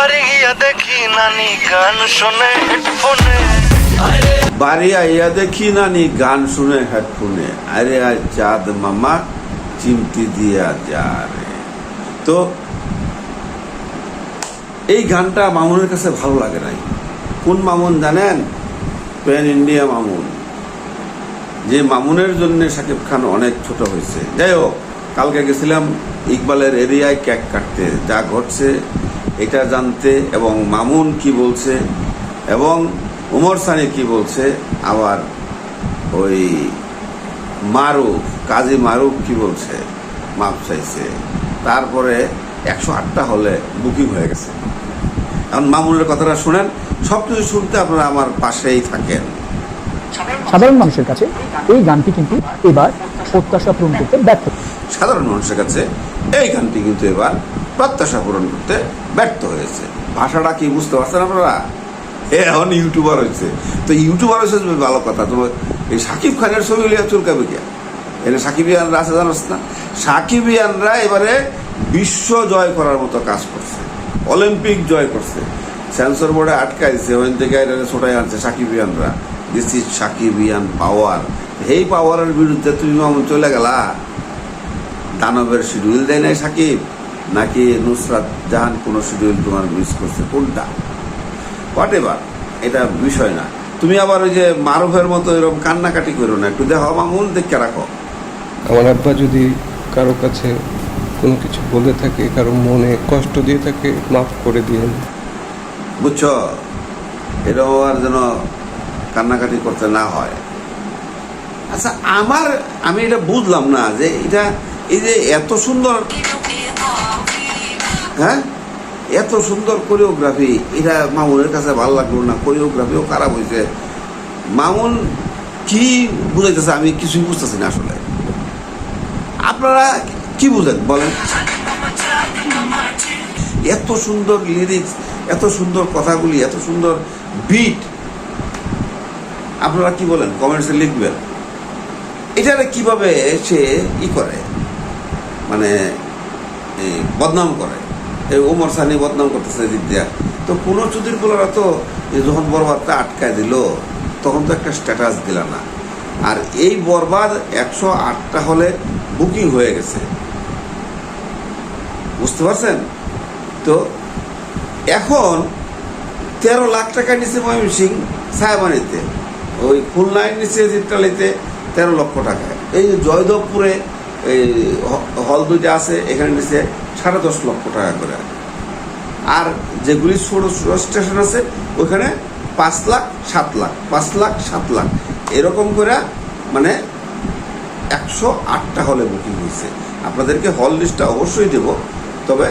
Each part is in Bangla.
বাড়ি গিয়া দেখি নানি গান শোনে হেডফোনে। বাড়ি আইয়া দেখি নানি গান শুনে হেডফোনে। আরে চাঁদ মামা, চিমটি দিয়া যা তো, এই গানটা মামুনের কাছে ভালো লাগে নাই। কোন মামুন জানেন? Pan India Mamun. যে মামুনের জন্য শাকিব খান অনেক ছোট হয়েছে। যাই হোক, কালকে গেছিলাম ইকবালের এরিয়ায় কেক কাটতে। যা ঘটছে এটা জানতে এবং মামুন কি বলছে এবং উমর সানি কি বলছে আবার ওই মারুফ কাজী মারুফ কি বলছে মাপ চাইছে। তারপরে একশো আটটা হলে বুকিং হয়ে গেছে। এখন মামুনের কথাটা শুনেন সব কিছু শুনতে আপনারা আমার পাশেই থাকেন। সাধারণ মানুষের কাছে এই গানটি কিন্তু এবার প্রত্যাশা পূরণ করতে ব্যর্থ। সাধারণ মানুষের কাছে এই গানটি কিন্তু এবার প্রত্যাশা পূরণ করতে ব্যর্থ হয়েছে। ভাষাটা কি বুঝতে পারছেন আপনারা? এখন ইউটিউবার হয়েছে। তো ইউটিউবার হয়েছে ভালো কথা। তোমার এই সাকিব খানের ছবি লিয়া চুলকাবে কে? এখানে সাকিবিয়ানরা আছে, জানোস না? সাকিবিয়ানরা এবারে বিশ্ব জয় করার মতো কাজ করছে। অলিম্পিক জয় করছে। সেন্সর বোর্ডে আটকাই দিচ্ছে ওখান থেকে এটা ছোটাই আনছে সাকিবিয়ানরা দিস ইজ সাকিবিয়ান পাওয়ার এই পাওয়ারের বিরুদ্ধে তুমি চলে গেলা। দানবের শিডিউল দেয় নাই সাকিব। নাকি নুসরাত জাহান কোনো শিডিউল তোমার মিস করছে? কোনটা? হোয়াট এভার এটা বিষয় না। তুমি আবার ওই যে মারুফের মতো এরকম কান্নাকাটি করো না। একটু দেখো মামুন দেখে রাখো। আমার আব্বা যদি কারও কাছে কোনো কিছু বলে থাকে কারও মনে কষ্ট দিয়ে থাকে মাফ করে দিয়ে বুঝছ? এটাও আর যেন কান্নাকাটি করতে না হয়। আচ্ছা আমার আমি এটা বুঝলাম না যে এটা এই যে এত সুন্দর হ্যাঁ? এত সুন্দর কোরিওগ্রাফি এটা মামুনের কাছে ভালো লাগল না কোরিওগ্রাফিও খারাপ হয়েছে মামুন কি বুঝাইতেছে আমি কিছুই বুঝতেছি না আসলে। আপনারা কি বুঝেন, বলেন? এত সুন্দর লিরিক্স এত সুন্দর কথাগুলি, এত সুন্দর বিট আপনারা কি বলেন? কমেন্টসে লিখবেন। এটারে কীভাবে সে ই করে? মানে বদনাম করে? ওমর সানি বদনাম করতেছে দিক তো কোনো চুদির বলারা তো যখন বরবাদটা আটকায় দিল, তখন তো একটা স্ট্যাটাস দিল না। আর এই বরবাদ একশো আটটা হলে বুকিং হয়ে গেছে। বুঝতে পারছেন? তো এখন তেরো লাখ টাকা নিচে ময়মনসিং সাহেবানিতে। ওই খুলনায় নিচে চিত্রালিতে তেরো লক্ষ টাকা। এই জয়দেবপুরে হল দুইটা আছে, এখানে নিচে সাড়ে দশ লক্ষ টাকা করে। আর যেগুলি ছোট ছোট স্টেশন আছে ওইখানে পাঁচ লাখ, সাত লাখ, পাঁচ লাখ, সাত লাখ। এরকম করে মানে একশো আটটা হলে বুকিং হয়েছে। আপনাদেরকে হল লিস্টটা অবশ্যই দেব, তবে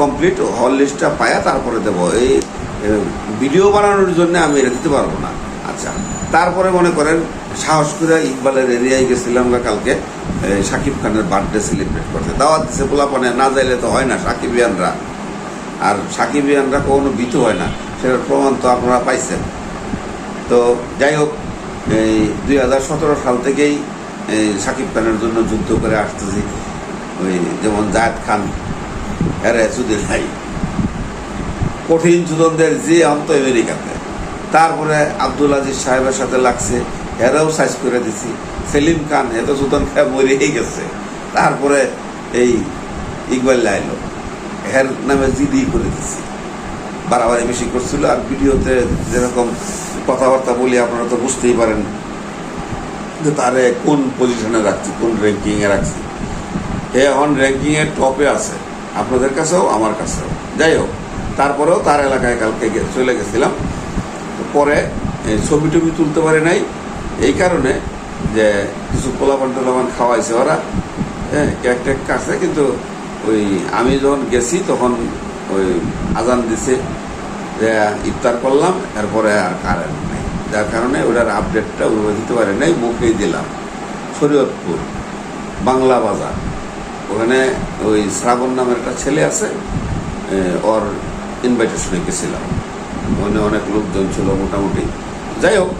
কমপ্লিট হল লিস্টটা পায়া তারপরে দেব। এই ভিডিও বানানোর জন্য আমি এটা দিতে পারব না। আচ্ছা। তারপরে মনে করেন সাহস করে ইকবালের এরিয়ায় গেছিলাম আমরা কালকে এ, শাকিব খানের বার্থডে সেলিব্রেট করতে। দাওয়াত দিচ্ছে পোলাপানে না যাইলে তো হয় না সাকিবিয়ানরা। আর সাকিব সাকিবিয়ানরা কখনো ভীত হয় না সেটার প্রমাণ তো আপনারা পাইছেন। তো যাই হোক এই দুই হাজার সতেরো সাল থেকেই সাকিব খানের জন্য যুদ্ধ করে আসতেছি। ওই যেমন জায়দ খান এরা যদি নাই। কঠিন যুদ্ধদের যে অন্ত আমেরিকাতে। তারপরে আব্দুল আজিজ সাহেবের সাথে লাগছে, এরাও সাইজ করে দিছি। সেলিম খান এত সুতন খায় মরেই গেছে। তারপরে এই ইকবাল লাইলো এর নামে জিডি করে দিছি। বাড়াবাড়ি বেশি করছিল, আর ভিডিওতে যেরকম কথাবার্তা বলি, আপনারা তো বুঝতেই পারেন যে তারে কোন পজিশনে রাখছি, কোন র্যাঙ্কিংয়ে রাখছি। এ এখন র্যাঙ্কিংয়ের টপে আছে। আপনাদের কাছেও, আমার কাছেও। যাই হোক, তারপরেও তার এলাকায় কালকে চলে গেছিলাম। পরে ছবি টবি তুলতে পারে নাই। এই কারণে যে কিছু পোলাপান টোলাপান খাওয়াইছে ওরা। হ্যাঁ কেক টেক কাটছে, কিন্তু ওই আমি যখন গেছি, তখন ওই আজান দিছে যে ইফতার করলাম, এরপরে আর কারেন্ট নেই। যার কারণে ওটার আপডেটটা ওইভাবে দিতে পারে নাই, মুখেই দিলাম। শরীয়তপুর, বাংলা বাজার, ওখানে ওই শ্রাবণ নামের একটা ছেলে আছে ওর ইনভাইটেশনে গেছিলাম। ওখানে অনেক লোকজন ছিল মোটামুটি। যাই হোক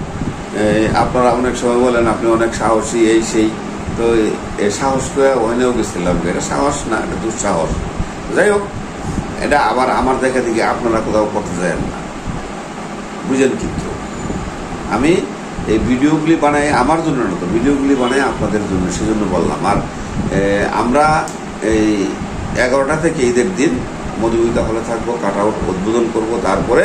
আপনারা অনেক সময় বলেন, আপনি অনেক সাহসী, এই সেই। তো এ সাহস করে ওখানেও গেছিলাম এটা সাহস না, এটা দুঃসাহস। যাই হোক, এটা আবার আমার দেখা দেখি আপনারা কোথাও করতে যায় না। বুঝেন কিন্তু আমি এই ভিডিওগুলি বানাই আমার জন্য না তো, ভিডিওগুলি বানাই আপনাদের জন্য, সেজন্য বললাম। আর আমরা এই এগারোটা থেকে ঈদের দিন মধুমিতা হলে থাকব, কাট আউট, উদ্বোধন করব, তারপরে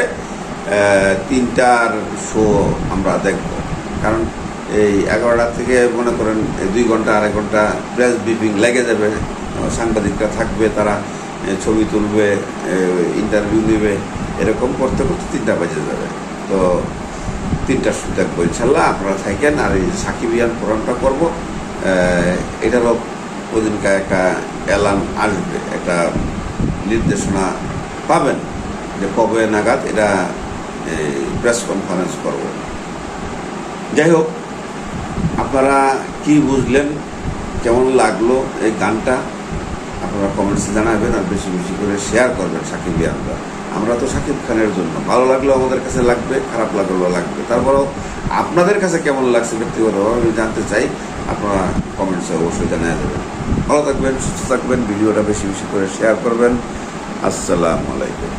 তিনটার শো আমরা দেখব। কারণ এই এগারোটা থেকে মনে করেন দুই ঘণ্টা, আড়াই ঘণ্টা প্রেস ব্রিফিং লেগে যাবে সাংবাদিকরা থাকবে, তারা ছবি তুলবে ইন্টারভিউ নেবে, এরকম করতে করতে তিনটা বেজে যাবে। তো তিনটার সময় দেখব ইনশাল্লাহ, আপনারা থাকেন, আর এই সাকিব ইয়ান প্রোগ্রামটা করব। এটারও ওদিনকার একটা অ্যালার্ম আসবে, একটা নির্দেশনা পাবেন যে কবে নাগাদ এটা প্রেস কনফারেন্স করব। যাই হোক আপনারা কি বুঝলেন, কেমন লাগল এই গানটা? আপনারা কমেন্টসে জানাবেন আর বেশি বেশি করে শেয়ার করবেন সাকিব ইয়ানরা আমরা তো সাকিব খানের জন্য। ভালো লাগলেও আমাদের কাছে লাগবে, খারাপ লাগলেও লাগবে। তারপরেও আপনাদের কাছে কেমন লাগছে ব্যক্তিগতভাবে আমি জানতে চাই, আপনারা কমেন্টসে অবশ্যই জানিয়ে দেবেন। ভালো থাকবেন, সুস্থ থাকবেন, ভিডিওটা বেশি বেশি করে শেয়ার করবেন। আসসালামু আলাইকুম।